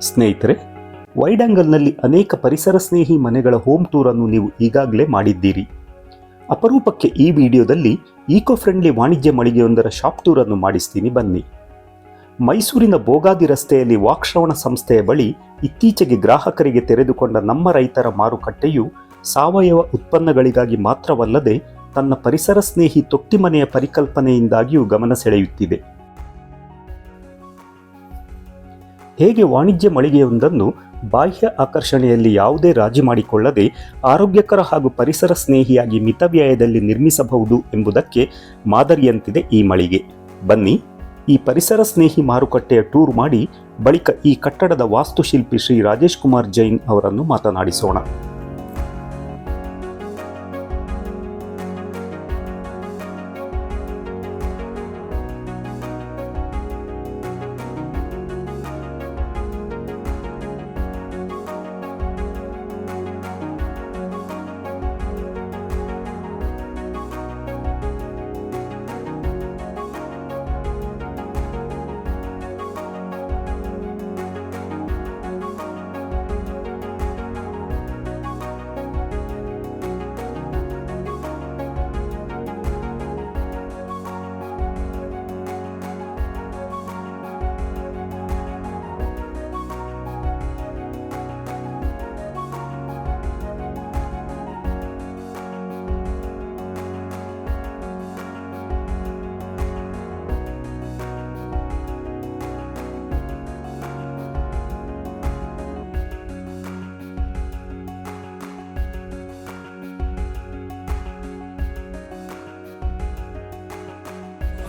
ಸ್ನೇಹಿತರೆ ವೈಡ್ ಆಂಗಲ್ನಲ್ಲಿ ಅನೇಕ ಪರಿಸರ ಸ್ನೇಹಿ ಮನೆಗಳ ಹೋಮ್ ಟೂರ್ ಅನ್ನು ನೀವು ಈಗಾಗಲೇ ಮಾಡಿದ್ದೀರಿ. ಅಪರೂಪಕ್ಕೆ ಈ ವಿಡಿಯೋದಲ್ಲಿ ಈಕೋ ಫ್ರೆಂಡ್ಲಿ ವಾಣಿಜ್ಯ ಮಳಿಗೆಯೊಂದರ ಶಾಪ್ ಟೂರ್ ಅನ್ನು ಮಾಡಿಸ್ತೀನಿ ಬನ್ನಿ. ಮೈಸೂರಿನ ಬೋಗಾದಿ ರಸ್ತೆಯಲ್ಲಿ ವಾಕ್ಶ್ರವಣ ಸಂಸ್ಥೆಯ ಬಳಿ ಇತ್ತೀಚೆಗೆ ಗ್ರಾಹಕರಿಗೆ ತೆರೆದುಕೊಂಡ ನಮ್ಮ ರೈತರ ಮಾರುಕಟ್ಟೆಯು ಸಾವಯವ ಉತ್ಪನ್ನಗಳಿಗಾಗಿ ಮಾತ್ರವಲ್ಲದೆ ತನ್ನ ಪರಿಸರ ಸ್ನೇಹಿ ತೊಟ್ಟಿಮನೆಯ ಪರಿಕಲ್ಪನೆಯಿಂದಾಗಿಯೂ ಗಮನ ಸೆಳೆಯುತ್ತಿದೆ. ಹೇಗೆ ವಾಣಿಜ್ಯ ಮಳಿಗೆಯೊಂದನ್ನು ಬಾಹ್ಯ ಆಕರ್ಷಣೆಯಲ್ಲಿ ಯಾವುದೇ ರಾಜಿ ಮಾಡಿಕೊಳ್ಳದೆ ಆರೋಗ್ಯಕರ ಹಾಗೂ ಪರಿಸರ ಸ್ನೇಹಿಯಾಗಿ ಮಿತವ್ಯಯದಲ್ಲಿ ನಿರ್ಮಿಸಬಹುದು ಎಂಬುದಕ್ಕೆ ಮಾದರಿಯಂತಿದೆ ಈ ಮಳಿಗೆ. ಬನ್ನಿ, ಈ ಪರಿಸರ ಸ್ನೇಹಿ ಮಾರುಕಟ್ಟೆಯ ಟೂರ್ ಮಾಡಿ ಬಳಿಕ ಈ ಕಟ್ಟಡದ ವಾಸ್ತುಶಿಲ್ಪಿ ಶ್ರೀ ರಾಜೇಶ್ ಕುಮಾರ್ ಜೈನ್ ಅವರನ್ನು ಮಾತನಾಡಿಸೋಣ.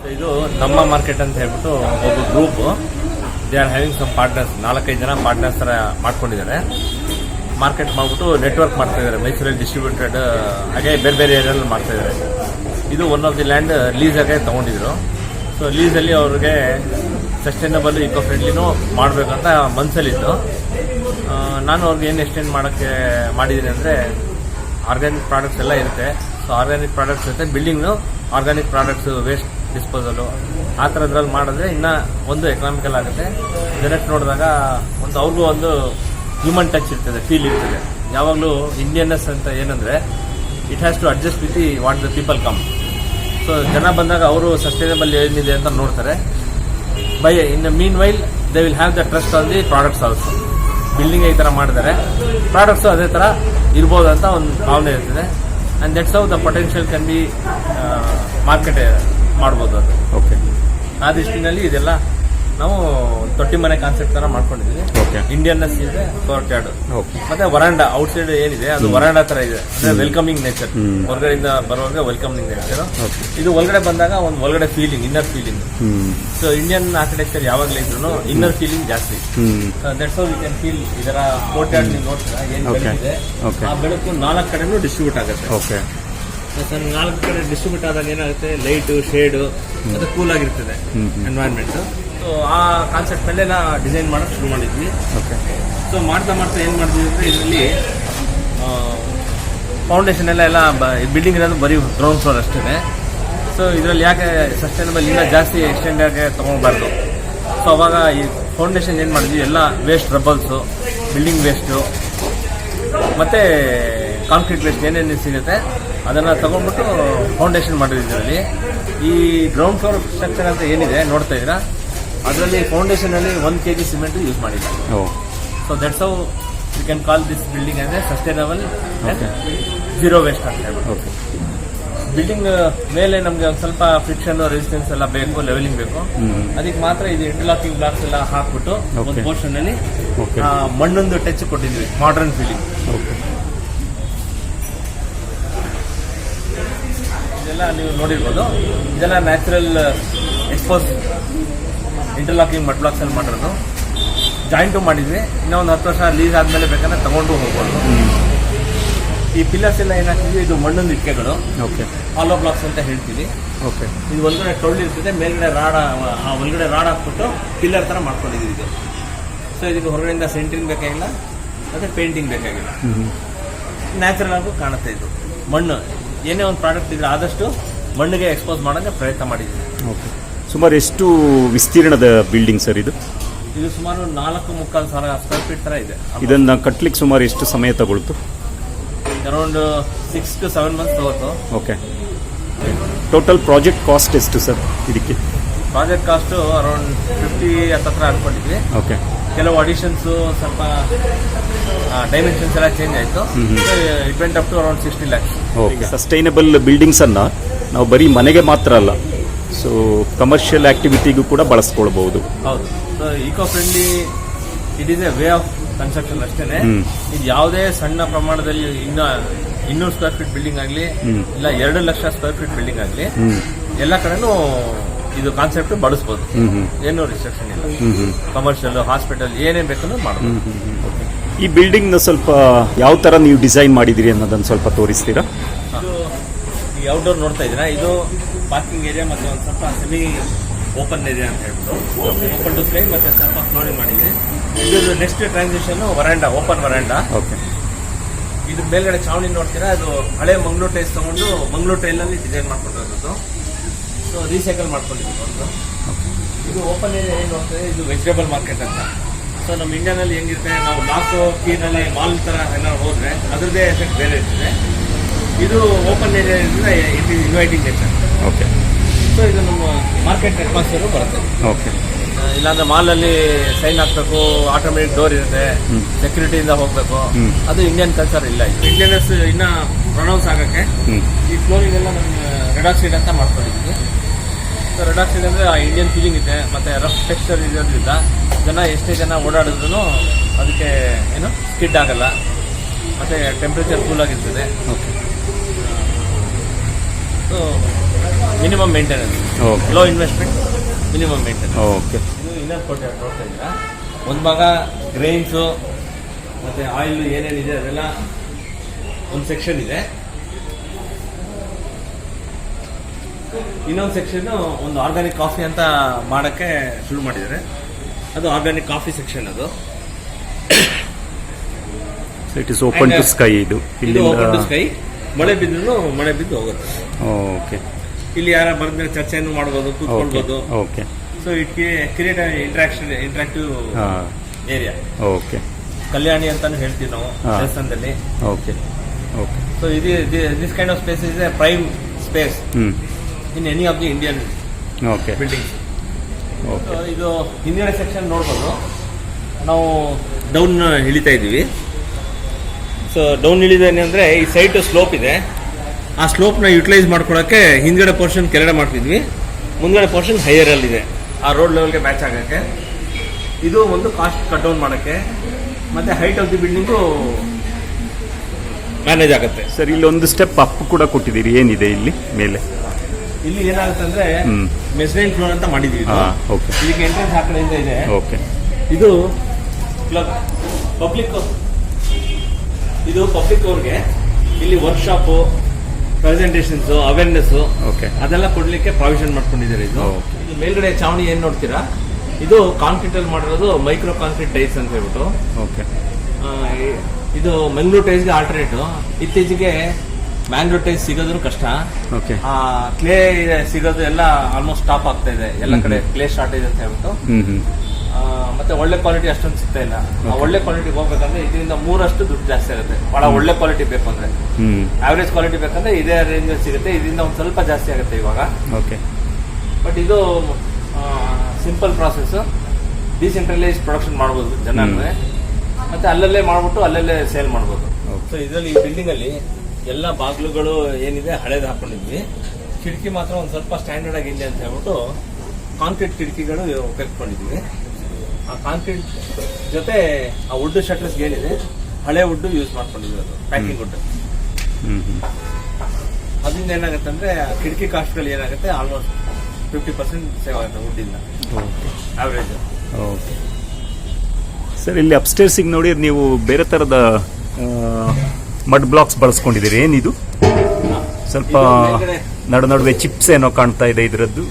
ಇದು ನಮ್ಮ ಮಾರ್ಕೆಟ್ ಅಂತ ಹೇಳ್ಬಿಟ್ಟು ಒಬ್ಬ group they are having some partners ನಾಲ್ಕೈದು ಜನ ಪಾರ್ಟ್ನರ್ಸ್ ತರ ಮಾಡ್ಕೊಂಡಿದ್ದಾರೆ. ಮಾರ್ಕೆಟ್ ಮಾಡ್ಬಿಟ್ಟು ನೆಟ್ವರ್ಕ್ ಮಾಡ್ತಾ ಇದ್ದಾರೆ. ಮೈಸೂರಲ್ಲಿ ಡಿಸ್ಟ್ರಿಬ್ಯೂಟೆಡ್ ಹಾಗೆ ಬೇರೆ ಬೇರೆ ಏರಿಯಾದಲ್ಲಿ ಮಾಡ್ತಾ ಇದ್ದಾರೆ. ಇದು one of the land lease ಲೀಸಾಗೆ ತಗೊಂಡಿದ್ರು. ಸೊ ಲೀಸಲ್ಲಿ ಅವ್ರಿಗೆ ಸಸ್ಟೈನಬಲ್ ಇಕೋ ಫ್ರೆಂಡ್ಲಿನೂ ಮಾಡಬೇಕಂತ ಮನಸ್ಸಲ್ಲಿತ್ತು ನಾನು ಅವ್ರಿಗೆ ಏನು ಎಕ್ಸ್ಟೆಂಡ್ ಮಾಡೋಕ್ಕೆ ಮಾಡಿದ್ದೀನಿ ಅಂದರೆ ಆರ್ಗ್ಯಾನಿಕ್ ಪ್ರಾಡಕ್ಟ್ಸ್ ಎಲ್ಲ ಇರುತ್ತೆ. ಸೊ ಆರ್ಗ್ಯಾನಿಕ್ ಪ್ರಾಡಕ್ಟ್ಸ್ ಜೊತೆ ಬಿಲ್ಡಿಂಗ್ನು ಆರ್ಗ್ಯಾನಿಕ್ ಪ್ರಾಡಕ್ಟ್ಸ್ ವೇಸ್ಟ್ ಡಿಸ್ಪೋಸಲು ಆ ಥರದ್ರಲ್ಲಿ ಮಾಡಿದ್ರೆ ಇನ್ನೂ ಒಂದು ಎಕನಾಮಿಕಲ್ ಆಗುತ್ತೆ. ಡೈರೆಕ್ಟ್ ನೋಡಿದಾಗ ಒಂದು ಅವ್ರಿಗೂ ಒಂದು ಹ್ಯೂಮನ್ ಟಚ್ ಇರ್ತದೆ ಫೀಲ್ ಇರ್ತದೆ. ಯಾವಾಗಲೂ ಇಂಡಿಯನ್ನೆಸ್ ಅಂತ ಏನಂದರೆ it has to adjust with the what the people come so ಜನ ಬಂದಾಗ ಅವರು ಸಸ್ಟೈನಬಲ್ ಏನಿದೆ ಅಂತ ನೋಡ್ತಾರೆ. By in meanwhile they will have the trust on the products also building ಈ ಥರ ಮಾಡಿದ್ದಾರೆ. ಪ್ರಾಡಕ್ಟ್ಸು ಅದೇ ಥರ ಇರ್ಬೋದು ಅಂತ ಒಂದು ಭಾವನೆ ಇರ್ತದೆ. And that's how the potential can be market ಮಾಡ್ಬೋದು ಅದು. ಓಕೆ ಆ ದೃಷ್ಟಿನಲ್ಲಿ ಇದೆಲ್ಲ ನಾವು ತೊಟ್ಟಿ ಮನೆ ಕಾನ್ಸೆಪ್ಟ್ ತರ ಮಾಡ್ಕೊಂಡಿದ್ದೀವಿ. ಇಂಡಿಯನ್ ಇಂಡಿಯನ್ನೆಸ್ ಇದೆ ಕೋರ್ಟ್ ಯಾರ್ಡ್ ಮತ್ತೆ ವರಾಂಡ ಔಟ್ ಸೈಡ್ ಏನಿದೆ ಅದು ವರಾಂಡ ತರ ಇದೆ. ಅಂದ್ರೆ ವೆಲ್ಕಮಿಂಗ್ ನೇಚರ್. ಹೊರಗಡೆಯಿಂದ ಬರುವಾಗ ವೆಲ್ಕಮಿಂಗ್ ನೇಚರ್. ಇದು ಒಳಗಡೆ ಬಂದಾಗ ಒಂದು ಒಳಗಡೆ feeling inner feeling so Indian architecture ಯಾವಾಗಲೇ ಇದ್ರು ಇನ್ನರ್ ಫೀಲಿಂಗ್ ಜಾಸ್ತಿ. That's how you can feel ಇದರ ಕೋರ್ಟ್ ಯಾರ್ಡ್ ನೀವು ನೋಡ್ತೀರಾ ಏನ್. ಬೆಳಕಿದೆ. ಆ ಬೆಳಕು ನಾಲ್ಕು ಕಡೆನೂ ಡಿಸ್ಟ್ರಿಬ್ಯೂಟ್ ಆಗುತ್ತೆ. ಸರ್ ನಾಲ್ಕು ಕಡೆ ಡಿಸ್ಟ್ರಿಬ್ಯೂಟ್ ಆದಾಗ ಏನಾಗುತ್ತೆ? ಲೈಟು ಶೇಡು ಅದು ಕೂಲ್ ಆಗಿರ್ತದೆ. ಎನ್ವೈರ್ಮೆಂಟ್ ಸೊ ಆ ಕಾನ್ಸೆಪ್ಟ್ ಮೇಲೆ ನಾ ಡಿಸೈನ್ ಮಾಡೋಕ್ಕೆ ಶುರು ಮಾಡಿದ್ವಿ. ಓಕೆ ಸೊ ಮಾಡ್ತಾ ಮಾಡ್ತಾ ಏನು ಮಾಡಿದ್ವಿ ಅಂದರೆ ಇದರಲ್ಲಿ ಫೌಂಡೇಶನ್ ಎಲ್ಲ ಎಲ್ಲ ಬಿಲ್ಡಿಂಗ್ ಇರೋದು ಬರೀ ಗ್ರೌಂಡ್ ಫ್ಲೋರ್ ಅಷ್ಟೇ ಸೊ ಇದರಲ್ಲಿ ಯಾಕೆ ಸಸ್ಟೈನಬಲ್ ಇನ್ನೂ ಜಾಸ್ತಿ ಎಕ್ಸ್ಟೆಂಡ್ ಆಗಿ ತೊಗೊಳ್ಬಾರ್ದು. ಸೊ ಅವಾಗ ಈ ಫೌಂಡೇಶನ್ ಏನು ಮಾಡಿದ್ವಿ? ಎಲ್ಲ ವೇಸ್ಟ್ ರಬ್ಬಲ್ಸು ಬಿಲ್ಡಿಂಗ್ ವೇಸ್ಟು ಮತ್ತು ಕಾಂಕ್ರೀಟ್ ವೇಸ್ಟ್ ಏನೇನು ಸಿಗುತ್ತೆ? ಅದನ್ನು ತಗೊಂಡ್ಬಿಟ್ಟು ಫೌಂಡೇಶನ್ ಮಾಡಿದ್ವಿ ಇದರಲ್ಲಿ. ಈ ಗ್ರೌಂಡ್ ಫ್ಲೋರ್ ಸ್ಟ್ರಕ್ಚರ್ ಅಂತ ಏನಿದೆ ನೋಡ್ತಾ ಇದ್ದೀರಾ? ಅದರಲ್ಲಿ ಫೌಂಡೇಶನಲ್ಲಿ ಒಂದು ಕೆ ಜಿ ಸಿಮೆಂಟ್ ಯೂಸ್ ಮಾಡಿಲ್ಲ ಓ. So that's how you can call this building ಅಂದರೆ ಸಸ್ಟೈನಬಲ್. ಜೀರೋ ವೇಸ್ಟ್ ಅಂತ ಹೇಳ್ಬಿಟ್ಟು ಬಿಲ್ಡಿಂಗ್ ಮೇಲೆ ನಮಗೆ ಒಂದು ಸ್ವಲ್ಪ ಫ್ರಿಕ್ಷನ್ ರೆಸಿಸ್ಟೆನ್ಸ್ ಎಲ್ಲ ಬೇಕು ಲೆವೆಲಿಂಗ್ ಬೇಕು. ಅದಕ್ಕೆ ಮಾತ್ರ ಇದು ಇಂಟರ್ಲಾಕಿಂಗ್ ಬ್ಲಾಕ್ಸ್ ಎಲ್ಲ ಹಾಕ್ಬಿಟ್ಟು ಒಂದು ಪೋರ್ಷನ್ ಅಲ್ಲಿ. ಮಣ್ಣೊಂದು ಟಚ್ ಕೊಟ್ಟಿದ್ವಿ ಮಾಡರ್ನ್ ಫೀಲಿಂಗ್ ಇದೆಲ್ಲ ನೀವು ನೋಡಿರ್ಬೋದು. ಇದೆಲ್ಲ natural expose interlocking mud blocks ಅಲ್ಲಿ ಮಾಡಿರೋದು. ಜಾಯಿಂಟು ಮಾಡಿದ್ವಿ. ಇನ್ನೊಂದು ಒಂದು ಹತ್ತು ವರ್ಷ ಲೀಸ್ ಆದಮೇಲೆ ಬೇಕಂದ್ರೆ ತಗೊಂಡು ಹೋಗ್ಬೋದು. ಈ ಪಿಲ್ಲರ್ಸ್ ಎಲ್ಲ ಏನಾಗ್ತಿದ್ವಿ ಇದು ಮಣ್ಣಿನ ಇಟ್ಕೆಗಳು ಓಕೆ ಹಾಲೋ ಬ್ಲಾಕ್ಸ್ ಅಂತ ಹೇಳ್ತೀವಿ. ಓಕೆ ಇದು ಒಳಗಡೆ ಟೊಳ್ಳು ಇರ್ತದೆ ಮೇಲ್ಗಡೆ ರಾಡ್ ಆ ಒಳಗಡೆ ರಾಡ್ ಹಾಕ್ಬಿಟ್ಟು ಪಿಲ್ಲರ್ ಥರ ಮಾಡ್ಕೊಂಡಿದ್ದೀವಿ ಇದು. ಸೊ ಇದಕ್ಕೆ ಹೊರಗಡೆಯಿಂದ ಸೆಂಟ್ರಿಂಗ್ ಬೇಕಾಗಿಲ್ಲ ಮತ್ತು ಪೇಂಟಿಂಗ್ ಬೇಕಾಗಿಲ್ಲ. ನ್ಯಾಚುರಲ್ ಆಗೂ ಕಾಣುತ್ತೆ ಇದು. ಮಣ್ಣು. ಏನೇ ಒಂದು ಪ್ರಾಡಕ್ಟ್ ಇದ್ರೆ ಆದಷ್ಟು ಮಣ್ಣಿಗೆ ಎಕ್ಸ್ಪೋಸ್ ಮಾಡೋಕ್ಕೆ ಪ್ರಯತ್ನ ಮಾಡಿದ್ದೀನಿ. ಓಕೆ. ಸುಮಾರು ಎಷ್ಟು ವಿಸ್ತೀರ್ಣದ ಬಿಲ್ಡಿಂಗ್ ಸರ್ ಇದು? ಇದು ಸುಮಾರು ನಾಲ್ಕು ಮುಕ್ಕಾಲು ಸಾವಿರ ಸ್ಕ್ವೇರ್ ಫೀಟ್ ಥರ ಇದೆ. ಇದನ್ನ ಕಟ್ಲಿಕ್ಕೆ ಸುಮಾರು ಎಷ್ಟು ಸಮಯ ತಗೊಳ್ತು? Around six to seven months ತಗೋತು. Okay. Total project cost ಎಷ್ಟು ಸರ್ ಇದಕ್ಕೆ? ಪ್ರಾಜೆಕ್ಟ್ ಕಾಸ್ಟು ಅರೌಂಡ್ ಫಿಫ್ಟಿ ಹತ್ತತ್ರ ಅನ್ಕೊಂಡಿದ್ವಿ. ಓಕೆ. ಕೆಲವು ಅಡಿಷನ್ಸು ಸ್ವಲ್ಪ ಡೈಮೆನ್ಷನ್ಸ್ ಎಲ್ಲ ಚೇಂಜ್ ಆಯಿತು. It went up to around sixty lakhs sustainable buildings ಅನ್ನ ನಾವು ಬರೀ ಮನೆಗೆ ಮಾತ್ರ ಅಲ್ಲ ಸೊ ಕಮರ್ಷಿಯಲ್ ಆಕ್ಟಿವಿಟಿಗೂ ಕೂಡ ಬಳಸ್ಕೊಳ್ಬಹುದು. ಹೌದು. Eco friendly it is a way of construction ಅಷ್ಟೇನೆ. ಇದು ಯಾವುದೇ ಸಣ್ಣ ಪ್ರಮಾಣದಲ್ಲಿ ಇನ್ನ ಇನ್ನೂರು ಸ್ಕ್ವೇರ್ ಫೀಟ್ ಬಿಲ್ಡಿಂಗ್ ಆಗಲಿ ಇಲ್ಲ ಎರಡು ಲಕ್ಷ ಸ್ಕ್ವೇರ್ ಫೀಟ್ ಬಿಲ್ಡಿಂಗ್ ಆಗಲಿ ಎಲ್ಲ ಕಡೆನೂ ಇದು ಕಾನ್ಸೆಪ್ಟ್ ಬಳಸ್ಬೋದು. ಏನು ರಿಸೆಪ್ಷನ್ ರಿಸ್ಟ್ರಿಕ್ಷನ್ ಇಲ್ಲ ಕಮರ್ಷಿಯಲ್ ಹಾಸ್ಪಿಟಲ್ ಏನೇ ಬೇಕಂದ್ರೆ ಮಾಡಬಹುದು ಈ ಬಿಲ್ಡಿಂಗ್ನ ಸ್ವಲ್ಪ ಯಾವ ತರ ನೀವು ಡಿಸೈನ್ ಮಾಡಿದಿರಿ ಅನ್ನೋದನ್ನ ಸ್ವಲ್ಪ ತೋರಿಸ್ತೀರಾ? ಈ ಔಟ್ಡೋರ್ ನೋಡ್ತಾ ಇದ್ದೀರಾ? ಇದು ಪಾರ್ಕಿಂಗ್ ಏರಿಯಾ ಮತ್ತೆ ಒಂದು ಸ್ವಲ್ಪ ಸೆಮಿ ಓಪನ್ ಏರಿಯಾ ಅಂತ ಹೇಳ್ಬಿಟ್ಟು. ಓಪನ್ ಟು ಸ್ಕೈ ಮತ್ತೆ ಸ್ವಲ್ಪ ಫ್ಲೋರಿಂಗ್ ಮಾಡಿದ್ವಿ. ಇದು next transition veranda open veranda okay ಇದು ಮೇಲ್ಗಡೆ ಚಾವಣಿ ನೋಡ್ತೀರಾ? ಅದು ಹಳೆ ಮಂಗ್ಳೂರು ಟೈಲ್ಸ್ ತಗೊಂಡು ಮಂಗ್ಳೂರು ಟೈಲ್ ಅಲ್ಲಿ ಡಿಸೈನ್ ಮಾಡ್ಕೊಂಡಿರೋದು. ಸೊ ರೀಸೈಕಲ್ ಮಾಡ್ಕೊಂಡಿದ್ದೀವಿ ಒಂದು ಇದು ಓಪನ್ ಏರಿಯಾ ಏನು ಅಂತಂದರೆ ಇದು ವೆಜಿಟೇಬಲ್ ಮಾರ್ಕೆಟ್ ಅಂತ. ಸೊ ನಮ್ಮ ಇಂಡಿಯಾನಲ್ಲಿ ಹೆಂಗಿರುತ್ತೆ ನಾವು ನಾಲ್ಕು ಕೀನಲ್ಲಿ ಮಾಲ್ ಥರ ಏನಾದ್ರು ಹೋದರೆ ಅದರದ್ದೇ ಎಫೆಕ್ಟ್ ಬೇರೆ ಇರ್ತದೆ. ಇದು open area it is inviting nature okay so ಇದು ನಮ್ಮ ಮಾರ್ಕೆಟ್ ಅಟ್ಮಾಸ್ಫಿಯರು ಬರುತ್ತೆ. ಓಕೆ ಇಲ್ಲಾಂದ್ರೆ ಮಾಲಲ್ಲಿ ಸೈನ್ ಹಾಕ್ಬೇಕು ಆಟೋಮೆಟಿಕ್ ಡೋರ್ ಇರುತ್ತೆ. ಸೆಕ್ಯೂರಿಟಿಯಿಂದ ಹೋಗ್ಬೇಕು. ಅದು ಇಂಡಿಯನ್ ಕಲ್ಚರ್ ಇಲ್ಲ ಇಂಡಿಯನ್ಸ್ ಇನ್ನ ಪ್ರೊನೌನ್ಸ್ ಆಗಕ್ಕೆ ಈ ಫ್ಲೋರಿಂಗ್ ಎಲ್ಲ ನಮ್ಮ ರೆಡಾಕ್ಸೈಡ್ ಅಂತ ಮಾಡ್ಕೊಂಡಿದ್ವಿ ಸೊ ಇದೆ ಅಂದರೆ ಆ ಇಂಡಿಯನ್ ಫೀಲಿಂಗ್ ಇದೆ ಮತ್ತು ರಫ್ ಟೆಕ್ಸ್ಚರ್ ಇರೋದ್ರಿಂದ ಜನ ಎಷ್ಟೇ ಜನ ಓಡಾಡಿದ್ರು ಅದಕ್ಕೆ ಏನು ಸ್ಕಿಡ್ ಆಗಲ್ಲ. ಮತ್ತು ಟೆಂಪ್ರೇಚರ್ ಕೂಲ್ ಆಗಿರ್ತದೆ. Okay so minimum maintenance okay low investment minimum maintenance okay ಇದು ಇನ್ನೊಂದು ಕೋಟೆ ನೋಡ್ತಾ ಇದ್ದೀರಾ? ಒಂದು ಭಾಗ ಗ್ರೈನ್ಸು ಮತ್ತು ಆಯಿಲ್ ಏನೇನಿದೆ ಅದೆಲ್ಲ ಒಂದು ಸೆಕ್ಷನ್ ಇದೆ. ಇನ್ನೊಂದು ಸೆಕ್ಷನ್ ಒಂದು ಆರ್ಗಾನಿಕ್ ಕಾಫಿ ಅಂತ ಮಾಡೋಕ್ಕೆ ಶುರು ಮಾಡಿದ್ದಾರೆ. ಅದು ಆರ್ಗಾನಿಕ್ ಕಾಫಿ ಸೆಕ್ಷನ್ ಅದು. It is open to sky ಇದು. ಇಲ್ಲಿ ಓಪನ್ ಟು ಇಲ್ಲಿಂದ ಸ್ಕೈ ಮಳೆ ಬಿದ್ದು ಮಳೆ ಬಿದ್ದು ಹೋಗುತ್ತೆ. ಓಕೆ ಇಲ್ಲಿ ಯಾರ ಬಂದ್ರೆ ಚರ್ಚೆಯನ್ನು ಮಾಡ್ಬೋದು ಕೂತ್ಕೊಳ್ಬೋದು. Okay so it create interaction interactive area okay ಕಲ್ಯಾಣಿ ಅಂತಾನು ಹೇಳ್ತೀವಿ ನಾವು. ದೇವಸ್ಥಾನದಲ್ಲಿ. ಓಕೆ ಓಕೆ ಸೊ ಇದು this kind of space is a prime space in any of the Indian okay buildings okay ಇದು ಹಿಂದಿನ ಸೆಕ್ಷನ್ ನೋಡ್ಬೋದು. ನಾವು ಡೌನ್ ಇಳಿತಾ ಇದ್ದೀವಿ. ಸೊ ಡೌನ್ ಇಳಿದೇನೆ ಅಂದರೆ ಈ ಸೈಟ್ ಸ್ಲೋಪ್ ಇದೆ. ಆ ಸ್ಲೋಪ್ನ ಯುಟಿಲೈಸ್ ಮಾಡ್ಕೊಳ್ಳೋಕ್ಕೆ ಹಿಂದ್ಗಡೆ ಪೋರ್ಷನ್ ಕೆಳಗಡೆ ಮಾಡ್ತಿದ್ವಿ. ಮುಂದ್ಗಡೆ ಪೋರ್ಷನ್ ಹೈಯರಲ್ಲಿದೆ ಅಲ್ಲಿ ಇದೆ. ಆ ರೋಡ್ ಲೆವೆಲ್ಗೆ ಮ್ಯಾಚ್ ಆಗೋಕ್ಕೆ. ಇದು ಒಂದು ಕಾಸ್ಟ್ ಕಟ್ ಡೌನ್ ಮಾಡೋಕ್ಕೆ. ಮತ್ತು height of the building manage ಆಗುತ್ತೆ. ಸರ್ ಇಲ್ಲಿ ಒಂದು ಸ್ಟೆಪ್ ಅಪ್ ಕೂಡ ಕೊಟ್ಟಿದ್ದೀರಿ. ಏನಿದೆ ಇಲ್ಲಿ ಮೇಲೆ? ಇಲ್ಲಿ ಏನಾಗುತ್ತೆ ಅಂದ್ರೆ ಮೆಸ್ನೈನ್ ಮೆಸ್ರೈನ್ ಫ್ಲೋರ್ ಅಂತ ಮಾಡಿದೀವಿ ಇದಕ್ಕೆ ಎಂಟ್ರೆನ್ಸ್ ಆ ಕಡೆಯಿಂದ ಇದೆ. ಓಕೆ ಇದು ಪಬ್ಲಿಕ್ ಇದು ಪಬ್ಲಿಕ್ ಅವ್ರಿಗೆ ಇಲ್ಲಿ ವರ್ಕ್ಶಾಪ್ ಪ್ರೆಸೆಂಟೇಷನ್ಸ್ ಅವೇರ್ನೆಸ್ ಅದೆಲ್ಲ ಕೊಡ್ಲಿಕ್ಕೆ ಪ್ರಾವಿಷನ್ ಮಾಡ್ಕೊಂಡಿದ್ದಾರೆ ಇದು. ಇದು ಮೇಲ್ಗಡೆ ಚಾವಣಿ ಏನ್ ನೋಡ್ತೀರಾ? ಇದು ಕಾಂಕ್ರೀಟ್ ಅಲ್ಲಿ ಮಾಡಿರೋದು ಮೈಕ್ರೋ ಕಾಂಕ್ರೀಟ್ ಟೈಲ್ಸ್ ಅಂತ ಹೇಳ್ಬಿಟ್ಟು. ಇದು ಮಂಗ್ಳೂರ್ ಟೈಸ್ಗೆ ಆಲ್ಟರ್ನೇಟ್ ಇತ್ತೀಚೆಗೆ ಮ್ಯಾಂಗ್ಳೂರ್ ಟೈಲ್ಸ್ ಸಿಗೋದ್ರು ಕಷ್ಟ. ಓಕೆ ಆ ಕ್ಲೇ ಸಿಗೋದು ಎಲ್ಲ ಆಲ್ಮೋಸ್ಟ್ ಸ್ಟಾಪ್ ಆಗ್ತಾ ಇದೆ. ಎಲ್ಲ ಕಡೆ. ಕ್ಲೇ ಶಾರ್ಟೇಜ್ ಅಂತ ಹೇಳ್ಬಿಟ್ಟು. ಹ್ಮ್ ಹ್ಮ್. ಆ, ಮತ್ತೆ ಒಳ್ಳೆ ಕ್ವಾಲಿಟಿ ಅಷ್ಟೊಂದು ಸಿಗ್ತಾ ಇಲ್ಲ. ಆ ಒಳ್ಳೆ ಕ್ವಾಲಿಟಿ ಹೋಗ್ಬೇಕಂದ್ರೆ ಇದರಿಂದ ಮೂರಷ್ಟು ದುಡ್ಡು ಜಾಸ್ತಿ ಆಗುತ್ತೆ. ಬಹಳ ಒಳ್ಳೆ ಕ್ವಾಲಿಟಿ ಬೇಕು ಅಂದ್ರೆ. ಹ್ಮ್. ಆವರೇಜ್ ಕ್ವಾಲಿಟಿ ಬೇಕಂದ್ರೆ ಇದೇ ರೇಂಜ್ ಸಿಗುತ್ತೆ. ಇದರಿಂದ ಒಂದು ಸ್ವಲ್ಪ ಜಾಸ್ತಿ ಆಗುತ್ತೆ ಇವಾಗ. ಓಕೆ ಬಟ್ ಇದು ಸಿಂಪಲ್ ಪ್ರಾಸೆಸ್ ಡಿಸೆಂಟ್ರಲೈಸ್ ಪ್ರೊಡಕ್ಷನ್ ಮಾಡ್ಬೋದು ಜನನೇ ಮತ್ತೆ ಅಲ್ಲಲ್ಲೇ ಮಾಡ್ಬಿಟ್ಟು ಅಲ್ಲಲ್ಲೇ ಸೇಲ್ ಮಾಡ್ಬೋದು. ಸೊ ಇದರಲ್ಲಿ ಈ ಬಿಲ್ಡಿಂಗ್ ಅಲ್ಲಿ ಎಲ್ಲ ಬಾಗಿಲುಗಳು ಏನಿದೆ ಹಳೇದು ಹಾಕೊಂಡಿದ್ವಿ. ಕಿಟಕಿ ಮಾತ್ರ ಒಂದು ಸ್ವಲ್ಪ ಸ್ಟ್ಯಾಂಡರ್ಡ್ ಆಗಿದೆ ಅಂತ ಹೇಳ್ಬಿಟ್ಟು ಕಾಂಕ್ರೀಟ್ ಕಿಟಕಿಗಳು ಉಪಯೋಗಿಸ್ಕೊಂಡಿದ್ವಿ ಆ ಕಾಂಕ್ರೀಟ್ ಜೊತೆ ಆ ವುಡ್ ಶಟರ್ಸ್ ಏನಿದೆ ಹಳೆ ವುಡ್ ಯೂಸ್ ಮಾಡ್ಕೊಂಡಿದ್ವಿ ಅದು ಪ್ಯಾಕಿಂಗ್ ವುಡ್ ಅದರಿಂದ ಏನಾಗುತ್ತೆ ಅಂದ್ರೆ ಕಿಟಕಿ ಕಾಸ್ಟ್ಗಳು ಏನಾಗುತ್ತೆ ಆಲ್ಮೋಸ್ಟ್ ಫಿಫ್ಟಿ ಪರ್ಸೆಂಟ್ ಸೇವ್ ಆಗುತ್ತೆ ವುಡ್ಡಿಂದ ಆವ್ರೇಜ್ ಓಕೆ ಸರ್ ಇಲ್ಲಿ ಅಪ್ಸ್ಟೇರ್ಸಿಗೆ ನೋಡಿ ನೀವು ಬೇರೆ ಥರದ ಮಡ್ ಬ್ಲಾಕ್ಸ್ ಬಳಸ್ಕೊಂಡಿದ್ದೀರಿ ಏನಿದು ಸ್ವಲ್ಪ ನಡು ನಡುವೆ ಚಿಪ್ಸ್ ಏನೋ ಕಾಣ್ತಾ ಇದೆ ಇದರದ್ದು.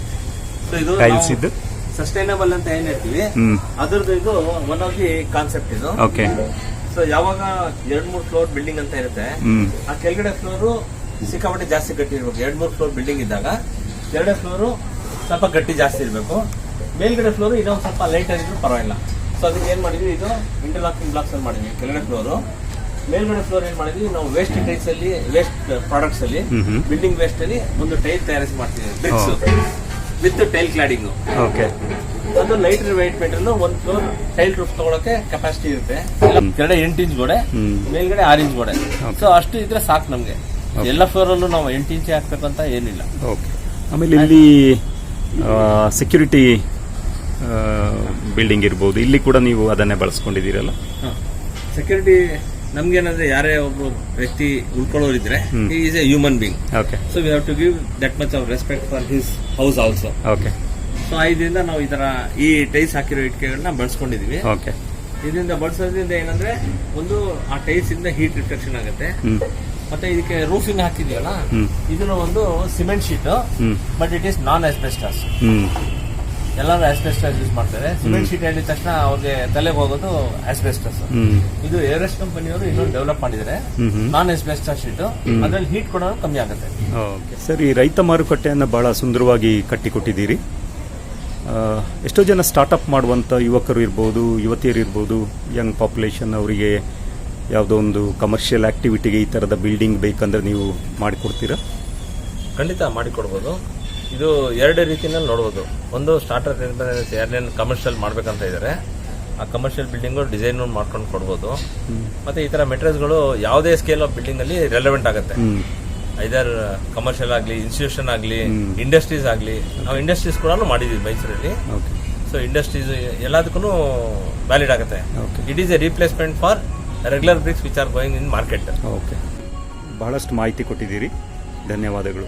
ಇದು ಟೈಲ್ಸ್ ಇದ್ದು. ಸಸ್ಟೈನಬಲ್ ಅಂತ ಏನ್ ಹೇಳ್ತೀವಿ? ಅದ್ರದ್ದು ಇದು ಒನ್ ಆಫ್ ದಿ ಕಾನ್ಸೆಪ್ಟ್ ಇದು. ಓಕೆ ಸೊ ಯಾವಾಗ ಎರಡ್ ಮೂರ್ ಫ್ಲೋರ್ ಬಿಲ್ಡಿಂಗ್ ಅಂತ ಇರುತ್ತೆ ಆ ಕೆಳಗಡೆ ಫ್ಲೋರ್ ಸಿಕ್ಕಾಪಟ್ಟೆ ಜಾಸ್ತಿ ಗಟ್ಟಿ ಇರ್ಬೇಕು. ಎರಡ್ ಮೂರ್ ಫ್ಲೋರ್ ಬಿಲ್ಡಿಂಗ್ ಇದ್ದಾಗ ಎರಡೇ ಫ್ಲೋರ್ ಸ್ವಲ್ಪ ಗಟ್ಟಿ ಜಾಸ್ತಿ ಇರಬೇಕು. ಮೇಲ್ಗಡೆ ಫ್ಲೋರ್ ಇನ್ನೊಂದು ಸ್ವಲ್ಪ ಲೈಟ್ ಆಗಿದ್ರು ಪರವಾಗಿಲ್ಲ. ಸೊ ಅದಕ್ಕೆ ಏನ್ ಮಾಡಿದ್ವಿ? ಇದು ಇಂಟರ್ಲಾಕಿಂಗ್ ಬ್ಲಾಕ್ಸ್ ಅಲ್ಲಿ ಮಾಡಿದ್ವಿ. ಕೆಳಗಡೆ ಫ್ಲೋರ್ ಮೇಲ್ಗಡೆ ಫ್ಲೋರ್ ಏನ್ ಮಾಡಿದ್ವಿ? ನಾವು ವೇಸ್ಟ್ ಟೈಲ್ಸ್ ಅಲ್ಲಿ ವೇಸ್ಟ್ ಪ್ರಾಡಕ್ಟ್ಸ್ ಅಲ್ಲಿ. ಬಿಲ್ಡಿಂಗ್ ವೇಸ್ಟ್ ಅಲ್ಲಿ ಒಂದು ಟೈಲ್ ತಯಾರಿಸಿ ಮಾಡ್ತೀವಿ bricks with tile cladding okay. ಅದು ಲೈಟ್ ವೈಟ್ ಮೆಟೀರಿಯಲ್ ಒಂದು ಫ್ಲೋರ್ ಟೈಲ್ ರೂಫ್ ತಗೊಳಕ್ಕೆ ಕೆಪಾಸಿಟಿ ಇರುತ್ತೆ. ಕೆಳಗಡೆ ಎಂಟು ಇಂಚ್ ಗೋಡೆ. ಮೇಲ್ಗಡೆ ಆರು ಇಂಚ್ ಗೋಡೆ. ಸೊ ಅಷ್ಟು ಇದ್ರೆ ಸಾಕು ನಮ್ಗೆ. ಎಲ್ಲ ಫ್ಲೋರ್ ಅಲ್ಲೂ ನಾವು ಎಂಟು ಇಂಚ್ ಹಾಕ್ಬೇಕಂತ ಏನಿಲ್ಲ. ಓಕೆ. ಆಮೇಲೆ ಇಲ್ಲಿ ಸೆಕ್ಯೂರಿಟಿ ಬಿಲ್ಡಿಂಗ್ ಇರ್ಬೋದು. ಇಲ್ಲಿ ಕೂಡ ನೀವು ಅದನ್ನೇ ಬಳಸ್ಕೊಂಡಿದ್ದೀರಲ್ಲ? ಸೆಕ್ಯೂರಿಟಿ ನಮ್ಗೇನಂದ್ರೆ ಯಾರೇ ಒಬ್ರು ವ್ಯಕ್ತಿ ಉಳ್ಕೊಳ್ಳೋರಿದ್ರೆ. Is a human being okay so we have to give that much of respect for his house also okay so ಇದರಿಂದ ನಾವು ಈ ತರ ಈ ಟೈಲ್ಸ್ ಹಾಕಿರೋ ಇಟ್ಕೆಗಳನ್ನ ಬಳಸ್ಕೊಂಡಿದೀವಿ. ಓಕೆ ಇದರಿಂದ ಬಳಸೋದ್ರಿಂದ ಏನಂದ್ರೆ ಒಂದು ಆ ಟೈಲ್ಸ್ ಇಂದ ಹೀಟ್ ರಿಫ್ಲೆಕ್ಷನ್ ಆಗುತ್ತೆ. ಮತ್ತೆ ಇದಕ್ಕೆ ರೂಫಿಂಗ್ ಹಾಕಿದೀವಲ್ಲ ಹ್ಮ್. ಇದನ್ನ ಒಂದು cement sheet but it is non asbestos ಎಲ್ಲರೂ ಆಸ್ಬೆಸ್ಟಸ್ ಯೂಸ್ ಮಾಡ್ತಾರೆ. ಸಿಮೆಂಟ್ ಶೀಟ್ ಹೇಳಿದ ತಕ್ಷಣ ಅವ್ರಿಗೆ ತಲೆಗೆ ಹೋಗೋದು ಆಸ್ಬೆಸ್ಟಸ್ ಇದು ಏರೆಸ್ ಕಂಪನಿಯವರು ಇನ್ನೊಂದು ಡೆವಲಪ್ ಮಾಡಿದ್ದಾರೆ. ನಾನ್ ಆಸ್ಬೆಸ್ಟಾಸ್ ಶೀಟ್ ಅದ್ರಲ್ಲಿ ಹೀಟ್ ಕೊಡೋದು ಕಮ್ಮಿ ಆಗುತ್ತೆ. ಸರಿ ರೈತ ಮಾರುಕಟ್ಟೆಯನ್ನು ಬಹಳ ಸುಂದರವಾಗಿ ಕಟ್ಟಿಕೊಟ್ಟಿದ್ದೀರಿ. ಆ, ಎಷ್ಟೋ ಜನ ಸ್ಟಾರ್ಟಪ್ ಮಾಡುವಂಥ ಯುವಕರು ಇರ್ಬೋದು ಯುವತಿಯರು ಇರ್ಬೋದು ಯಂಗ್ ಪಾಪ್ಯುಲೇಷನ್ ಅವರಿಗೆ ಯಾವುದೋ ಒಂದು ಕಮರ್ಷಿಯಲ್ ಆಕ್ಟಿವಿಟಿಗೆ ಈ ಥರದ ಬಿಲ್ಡಿಂಗ್ ಬೇಕಂದ್ರೆ ನೀವು ಮಾಡಿಕೊಡ್ತೀರಾ? ಖಂಡಿತ ಮಾಡಿಕೊಡ್ಬೋದು. ಇದು ಎರಡು ರೀತಿಯಲ್ಲಿ ನೋಡ್ಬೋದು. ಒಂದು ಸ್ಟಾರ್ಟರ್ ಯಾರೇನು ಕಮರ್ಷಿಯಲ್ ಮಾಡ್ಬೇಕಂತ ಇದ್ದಾರೆ. ಆ ಕಮರ್ಷಿಯಲ್ ಬಿಲ್ಡಿಂಗು ಡಿಸೈನ್ ಮಾಡ್ಕೊಂಡು ಕೊಡ್ಬೋದು. ಮತ್ತೆ ಈ ತರ ಮೆಟೀರಿಯಲ್ಸ್ಗಳು ಯಾವುದೇ ಸ್ಕೇಲ್ ಆಫ್ ಬಿಲ್ಡಿಂಗ್ ಅಲ್ಲಿ ರೆಲೆವೆಂಟ್ ಆಗುತ್ತೆ. ಐದರ್ ಕಮರ್ಷಿಯಲ್ ಆಗಲಿ ಇನ್ಸ್ಟಿಟ್ಯೂಷನ್ ಆಗಲಿ ಇಂಡಸ್ಟ್ರೀಸ್ ಆಗಲಿ ನಾವು ಇಂಡಸ್ಟ್ರೀಸ್ ಕೂಡ ಮಾಡಿದ್ವಿ ಮೈಸೂರಲ್ಲಿ. ಸೊ ಇಂಡಸ್ಟ್ರೀಸ್ ಎಲ್ಲದಕ್ಕೂ ವ್ಯಾಲಿಡ್ ಆಗುತ್ತೆ. It is a replacement for regular bricks which are going in market okay ಬಹಳಷ್ಟು ಮಾಹಿತಿ ಕೊಟ್ಟಿದ್ದೀರಿ. ಧನ್ಯವಾದಗಳು.